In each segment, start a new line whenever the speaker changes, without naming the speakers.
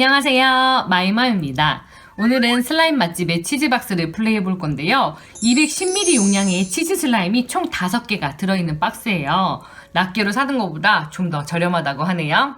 안녕하세요. 마이마입니다. 오늘은 슬라임 맛집의 치즈박스를 플레이해 볼 건데요. 210ml 용량의 치즈 슬라임이 총 5개가 들어있는 박스예요. 낱개로 사는 것보다 좀 더 저렴하다고 하네요.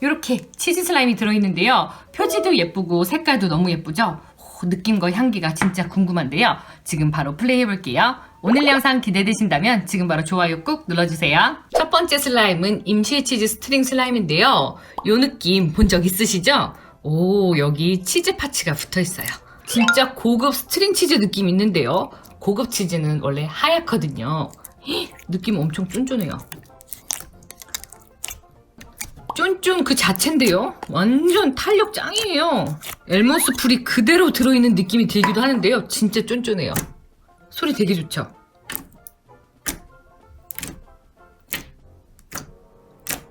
이렇게 치즈 슬라임이 들어있는데요. 표지도 예쁘고 색깔도 너무 예쁘죠? 오, 느낌과 향기가 진짜 궁금한데요. 지금 바로 플레이해 볼게요. 오늘 영상 기대되신다면 지금 바로 좋아요 꾹 눌러주세요. 첫 번째 슬라임은 임시 치즈 스트링 슬라임인데요. 요 느낌 본 적 있으시죠? 오, 여기 치즈 파츠가 붙어 있어요. 진짜 고급 스트링 치즈 느낌 있는데요. 고급 치즈는 원래 하얗거든요. 헉, 느낌 엄청 쫀쫀해요. 쫀쫀 그 자체인데요. 완전 탄력 짱이에요. 엘모스 풀이 그대로 들어있는 느낌이 들기도 하는데요. 진짜 쫀쫀해요. 소리 되게 좋죠?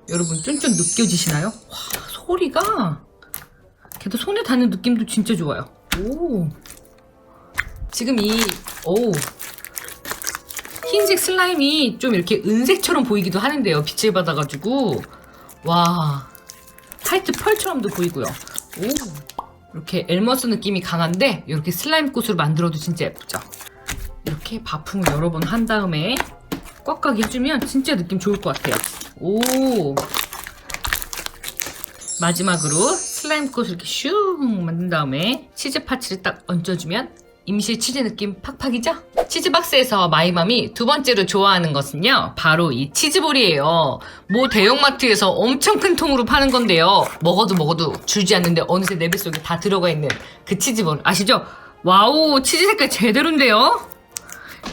여러분 쫀쫀 느껴지시나요? 와 소리가 걔도 손에 닿는 느낌도 진짜 좋아요. 오 지금 이오 흰색 슬라임이 좀 이렇게 은색처럼 보이기도 하는데요. 빛을 받아가지고 와 화이트 펄처럼도 보이고요. 오 이렇게 엘머스 느낌이 강한데 이렇게 슬라임 꽃으로 만들어도 진짜 예쁘죠. 이렇게 바풍을 여러 번 한 다음에 꽉꽉 해주면 진짜 느낌 좋을 것 같아요. 오 마지막으로 슬라임 꽃을 이렇게 슝 만든 다음에 치즈 파츠를 딱 얹어주면 임시 치즈 느낌 팍팍이죠? 치즈박스에서 마이맘이 두 번째로 좋아하는 것은요 바로 이 치즈볼이에요 뭐 대형마트에서 엄청 큰 통으로 파는 건데요 먹어도 먹어도 줄지 않는데 어느새 내 뱃속에 다 들어가 있는 그 치즈볼 아시죠? 와우 치즈 색깔 제대로인데요?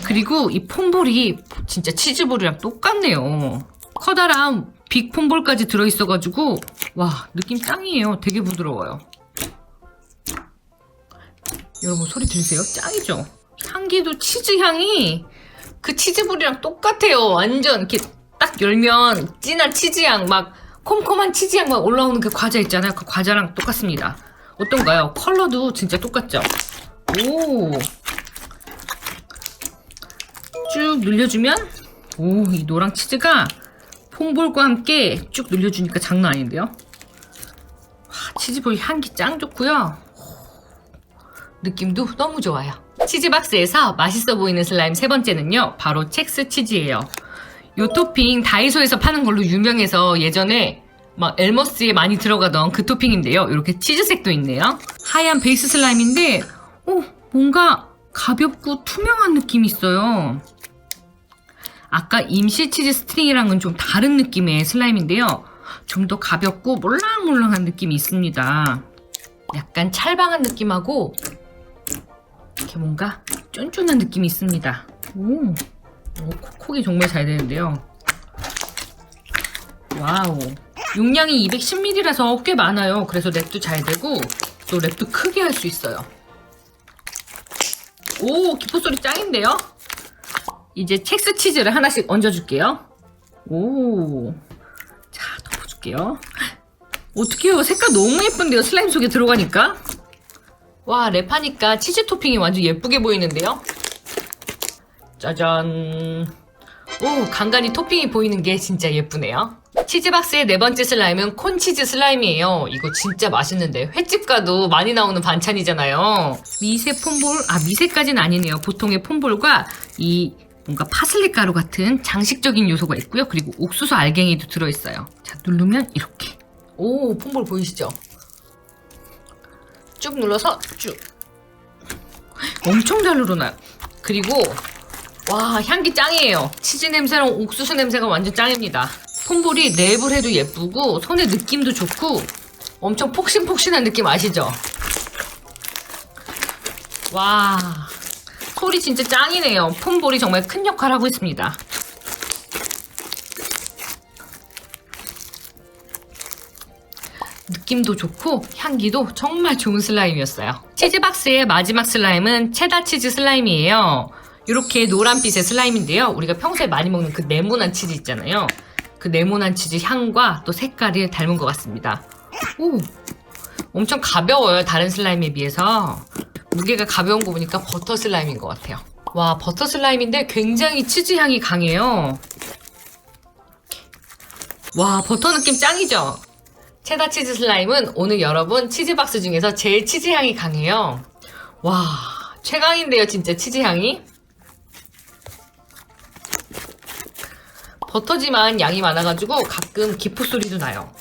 그리고 이 폼볼이 진짜 치즈볼이랑 똑같네요. 커다란 빅 폼볼까지 들어있어가지고 와 느낌 짱이에요. 되게 부드러워요. 여러분 소리 들리세요? 짱이죠? 향기도 치즈 향이 그 치즈볼이랑 똑같아요. 완전 이렇게 딱 열면 진한 치즈향 막 콤콤한 치즈향 막 올라오는 그 과자 있잖아요. 그 과자랑 똑같습니다. 어떤가요? 컬러도 진짜 똑같죠? 오 쭉 늘려주면 오 이 노랑 치즈가 폼볼과 함께 쭉 늘려주니까 장난 아닌데요? 와 치즈볼 향기 짱 좋고요. 느낌도 너무 좋아요. 치즈박스에서 맛있어 보이는 슬라임 세 번째는요 바로 첵스 치즈예요. 요 토핑 다이소에서 파는 걸로 유명해서 예전에 막 엘머스에 많이 들어가던 그 토핑인데요. 이렇게 치즈색도 있네요. 하얀 베이스 슬라임인데 오 뭔가 가볍고 투명한 느낌이 있어요 아까 임시 치즈 스트링이랑은 좀 다른 느낌의 슬라임인데요. 좀 더 가볍고 몰랑몰랑한 느낌이 있습니다. 약간 찰방한 느낌하고 이렇게 뭔가 쫀쫀한 느낌이 있습니다. 오, 오 콕콕이 정말 잘 되는데요. 와우. 용량이 210ml라서 꽤 많아요. 그래서 랩도 잘 되고 또 랩도 크게 할 수 있어요. 오, 기포 소리 짱인데요? 이제 첵스 치즈를 하나씩 얹어줄게요. 오. 자, 덮어줄게요. 어떡해요. 색깔 너무 예쁜데요. 슬라임 속에 들어가니까. 와, 랩하니까 치즈 토핑이 완전 예쁘게 보이는데요. 짜잔. 오, 간간히 토핑이 보이는 게 진짜 예쁘네요. 치즈박스의 네 번째 슬라임은 콘치즈 슬라임이에요. 이거 진짜 맛있는데 횟집 가도 많이 나오는 반찬이잖아요. 미세 폼볼, 아 미세까지는 아니네요. 보통의 폼볼과 이 뭔가 파슬리 가루 같은 장식적인 요소가 있고요. 그리고 옥수수 알갱이도 들어있어요. 자, 누르면 이렇게. 오, 폼볼 보이시죠? 쭉 눌러서 쭉. 엄청 잘 누르나요? 그리고 와, 향기 짱이에요. 치즈 냄새랑 옥수수 냄새가 완전 짱입니다. 폼볼이 랩을 해도 예쁘고 손의 느낌도 좋고 엄청 폭신폭신한 느낌 아시죠? 와, 소리 진짜 짱이네요. 폼볼이 정말 큰 역할 하고 있습니다. 느낌도 좋고 향기도 정말 좋은 슬라임이었어요. 치즈박스의 마지막 슬라임은 체다 치즈 슬라임이에요. 이렇게 노란빛의 슬라임인데요. 우리가 평소에 많이 먹는 그 네모난 치즈 있잖아요. 그 네모난 치즈 향과 또 색깔이 닮은 것 같습니다. 오, 엄청 가벼워요. 다른 슬라임에 비해서. 무게가 가벼운 거 보니까 버터 슬라임인 것 같아요. 와, 버터 슬라임인데 굉장히 치즈 향이 강해요. 와, 버터 느낌 짱이죠? 체다 치즈 슬라임은 오늘 여러분 치즈박스 중에서 제일 치즈 향이 강해요. 와, 최강인데요, 진짜 치즈 향이. 버터지만 양이 많아가지고 가끔 기포 소리도 나요.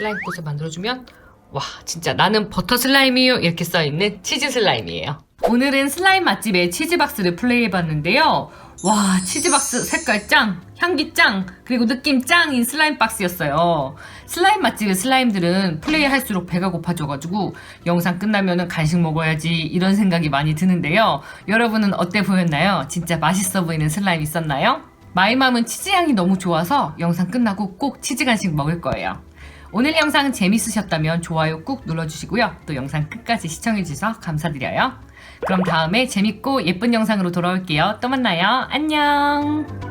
슬라임 꽃을 만들어주면 와, 진짜 나는 버터 슬라임이요 이렇게 써있는 치즈 슬라임이에요. 오늘은 슬라임 맛집의 치즈박스를 플레이해봤는데요. 와, 치즈박스 색깔 짱, 향기 짱, 그리고 느낌 짱인 슬라임 박스였어요. 슬라임 맛집의 슬라임들은 플레이할수록 배가 고파져가지고 영상 끝나면은 간식 먹어야지 이런 생각이 많이 드는데요. 여러분은 어때 보였나요? 진짜 맛있어 보이는 슬라임 있었나요? 마이맘은 치즈 향이 너무 좋아서 영상 끝나고 꼭 치즈 간식 먹을 거예요. 오늘 영상 재밌으셨다면 좋아요 꾹 눌러주시고요. 또 영상 끝까지 시청해주셔서 감사드려요. 그럼 다음에 재밌고 예쁜 영상으로 돌아올게요. 또 만나요. 안녕!